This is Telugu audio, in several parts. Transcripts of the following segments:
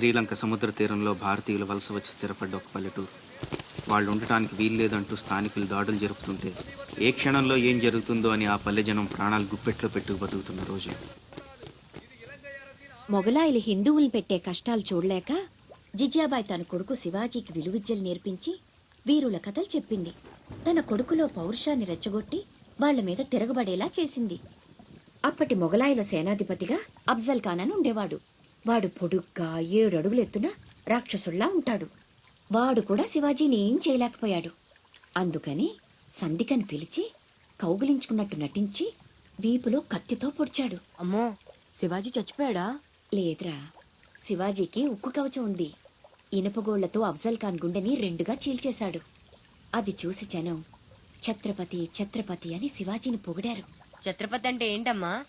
శ్రీలంక సముద్ర తీరంలో భారతీయులు వలస వచ్చి స్థిరపడ్డ ఒక పల్లెటూరు. వాళ్ళు ఉండటానికి వీల్లేదంటూ స్థానికులు దాడులు జరుపుతుంటే ఏ క్షణంలో ఏం జరుగుతుందో అని ఆ పల్లె జనం ప్రాణాలు గుప్పెట్లో పెట్టుకు బతుకుతున్న రోజు. మొగలాయిలు హిందువులు పెట్టే కష్టాలు చూడలేక జిజాబాయ్ తన కొడుకు శివాజీకి విలువిద్యలు నేర్పించి వీరుల కథలు చెప్పింది. తన కొడుకులో పౌరుషాన్ని రెచ్చగొట్టి వాళ్ళ మీద తిరగబడేలా చేసింది. అప్పటి మొగలాయిల సేనాధిపతిగా అఫ్జల్ ఖాన్ అని ఉండేవాడు. వాడు పొడుగ్గా ఏడు అడుగులు ఎత్తున రాక్షసుల్లా ఉంటాడు. వాడు కూడా శివాజీని ఏం చేయలేకపోయాడు. అందుకని సంధికని పిలిచి కౌగిలించుకున్నట్టు నటించి వీపులో కత్తితో పొడిచాడు. అమ్మో శివాజీ చచ్చిపోయాడా? లేదురా శివాజీకి ఉక్కు కవచం ఉంది. ఇనపగోళ్ళతో అఫ్జల్ ఖాన్ గుండెని రెండుగా చీల్చేశాడు. అది చూసి జనం ఛత్రపతి ఛత్రపతి అని శివాజీని పొగిడారు. ఛత్రపతి అంటే ఏంటమ్మా?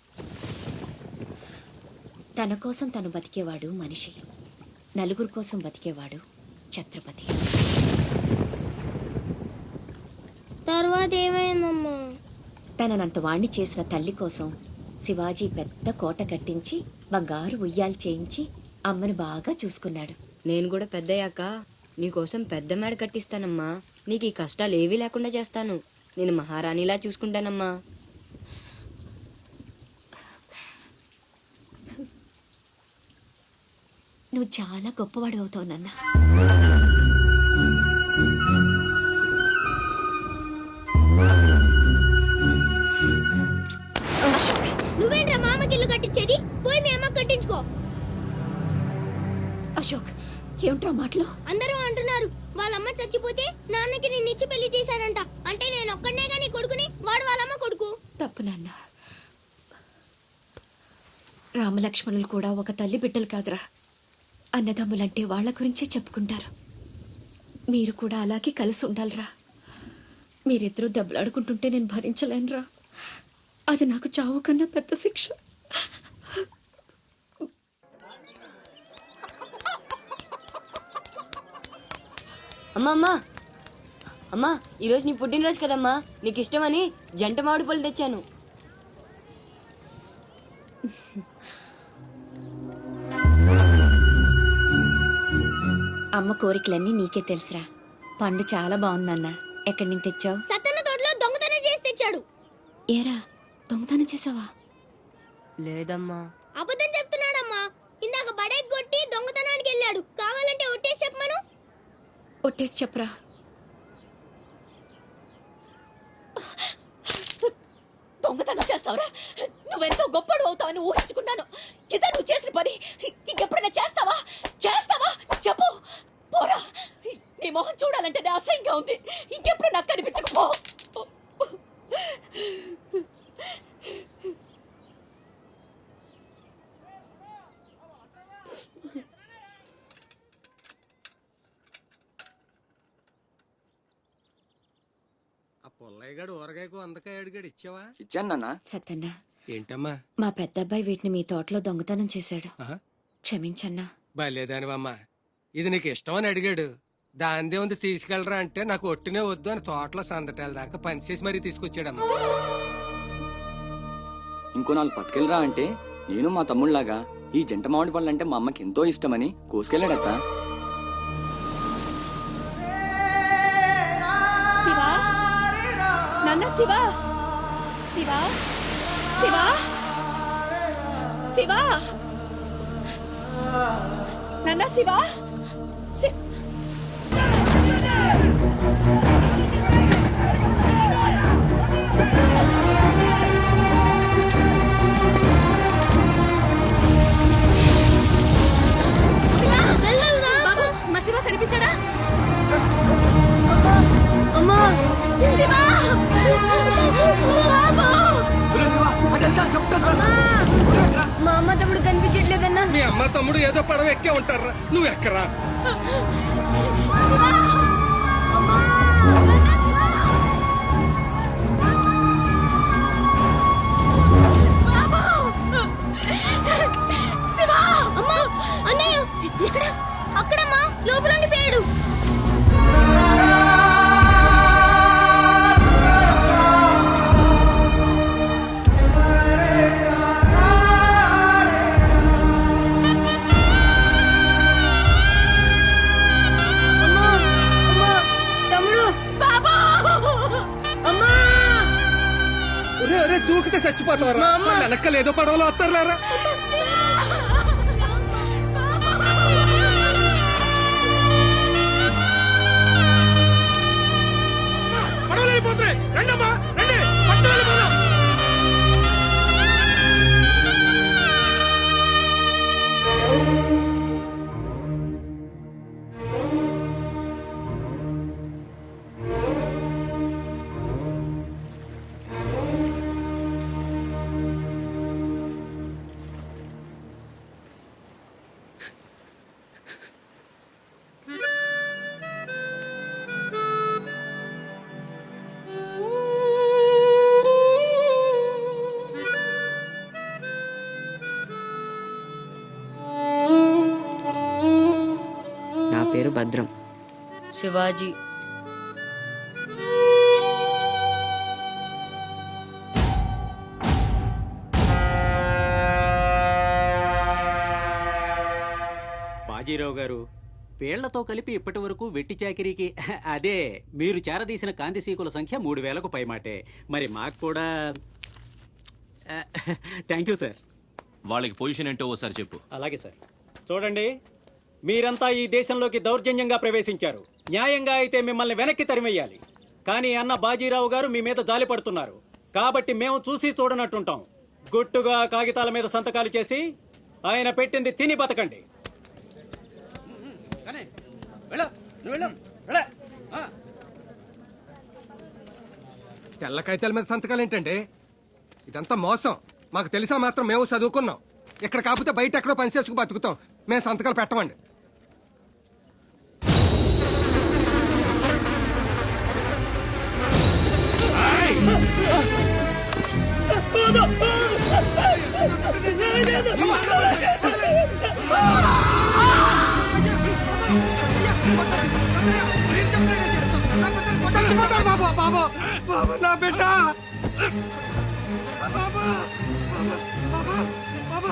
తన కోసం తను బతికేవాడు మనిషి. నలుగురు కోసం బతికేవాడు ఛత్రపతి. తర్వాత ఏమైందమ్మా? తననంత వాణ్ణి చేసిన తల్లి కోసం శివాజీ పెద్ద కోట కట్టించి బంగారు ఉయ్యాలు చేయించి అమ్మను బాగా చూసుకున్నాడు. నేను కూడా పెద్దయ్యాక నీకోసం పెద్ద మేడ కట్టిస్తానమ్మా. నీకు ఈ కష్టాలు ఏవీ లేకుండా చేస్తాను. నేను మహారాణిలా చూసుకుంటానమ్మా. నువ్వు చాలా గొప్పవాడు అవుతావు నాన్న నువ్వేంట్రా మామకి ఇల్లు కట్టించేది? పోయి మీ అమ్మకి కట్టించుకో. అశోక్ ఏమిట్రా మాటలు? అందరూ అంటున్నారు వాళ్ళమ్మ చచ్చిపోతే నాన్నకి నిన్ను ఇచ్చి పెళ్ళి చేశారంట. అంటే నేను ఒక్కడనే గాని కొడుకుని వాడు వాళ్ళమ్మ కొడుకు. తప్పు నాన్న. రామలక్ష్మణులు కూడా ఒక తల్లి బిడ్డలు కాదురా. అన్నదమ్ములంటే వాళ్ళ గురించే చెప్పుకుంటారు. మీరు కూడా అలాగే కలిసి ఉండాలిరా. మీరిద్దరూ దెబ్బలాడుకుంటుంటే నేను భరించలేనురా. అది నాకు చావు కన్నా పెద్ద శిక్ష. అమ్మమ్మ! అమ్మా అమ్మా ఈరోజు నీ పుట్టినరోజు కదమ్మా. నీకు ఇష్టమని జంట మామిడి పళ్ళు తెచ్చాను. అమ్మ కోరికలన్నీ నీకే తెలుసురా. పండు చాలా బాగుందన్న. ఎక్కడి నుంచి తెచ్చావు? సత్తన్న తోటలో దొంగతనం చేసి తెచ్చాడు. ఏరా దొంగతనం చేసావా? లేదమ్మా. అబద్ధం చెప్తున్నాడమ్మా. ఇందాక బడేకి కొట్టి దొంగతనానికి వెళ్ళాడు. కావాలంటే ఒట్టేసి చెప్పమను ఒట్టేసి చెప్పరా. దొంగతనం చేస్తావురా? నువ్వెంతో గొప్పడు అవుతావని ఊహించుకున్నాను. ఇదే నువ్వు చేసిన పని. ఇంకెప్పుడైనా చేస్తావా? చేస్తావా చెప్పు. పోరా. నీ మొహం చూడాలంటే నా అసహ్యంగా ఉంది. ఇంకెప్పుడు నాకు కనిపించకపో ఆ పుల్లయ్యగాడు ఊరగాయకు అందకాయ అడిగాడు ఇచ్చావా? ఇచ్చాను నాన్న. సత్తన్న. ఏంటమ్మా? మా పెద్దబ్బాయి వీటిని మీ తోటలో దొంగతనం చేశాడు. క్షమించన్నా. భలేదానివమ్మా. ఇది నీకు ఇష్టమని అడిగాడు. దాందే ఉంది తీసుకెళ్ళరా అంటే నాకు ఒట్టినే వద్దు అని తోటలో సందటాల దాకా పనిచేసి మరీ తీసుకొచ్చాడమ్మా. ఇంకో నాలుగు పట్టుకెళ్ళరా అంటే నేను మా తమ్ముళ్ళలాగా ఈ జంట మామిడి పళ్ళు అంటే మా అమ్మకి ఎంతో ఇష్టమని కోసుకెళ్ళాడత్త శివా? నాన్న శివా? శివా? శివా? శివా? నాన్న శివా? మా అమ్మ తమ్ముడు కనిపించట్లేదన్నా. మీ అమ్మ తమ్ముడు ఏదో పడవ ఎక్కే ఉంటారా నువ్వు ఎక్కరా? దూకితే చచ్చిపోతావరా. వెనక్కలు ఏదో పడవలో వస్తారులేరా? భద్రం. శివాజీ. బాజీరావు గారు వీళ్ళతో కలిపి ఇప్పటి వరకు వెట్టి చాకిరీకి అదే మీరు చేరదీసిన కాంతిసీకుల సంఖ్య మూడు వేలకు పైమాటే. మరి మాకు కూడా థ్యాంక్ యూ సార్. వాళ్ళకి పొజిషన్ ఏంటో ఓసారి చెప్పు. అలాగే సార్. చూడండి. మీరంతా ఈ దేశంలోకి దౌర్జన్యంగా ప్రవేశించారు. న్యాయంగా అయితే మిమ్మల్ని వెనక్కి తరిమెయ్యాలి కానీ అన్న బాజీరావు గారు మీ మీద జాలి పడుతున్నారు. కాబట్టి మేము చూసి చూడనట్టుంటాం. గుట్టుగా కాగితాల మీద సంతకాలు చేసి ఆయన పెట్టింది తిని బతకండి. తెల్ల కాగితాల మీద సంతకాలు ఏంటండి? ఇదంతా మోసం. మాకు తెలిసా మాత్రం మేము చదువుకున్నాం. ఇక్కడ కాకపోతే బయట ఎక్కడో పని చేసుకు బతుకుతాం. మేము సంతకాలు పెట్టమండి. చచ్చిపోతాడు బాబు బాబు. బాబు నా బిడ్డ. బాబా బాబా బాబా బాబా.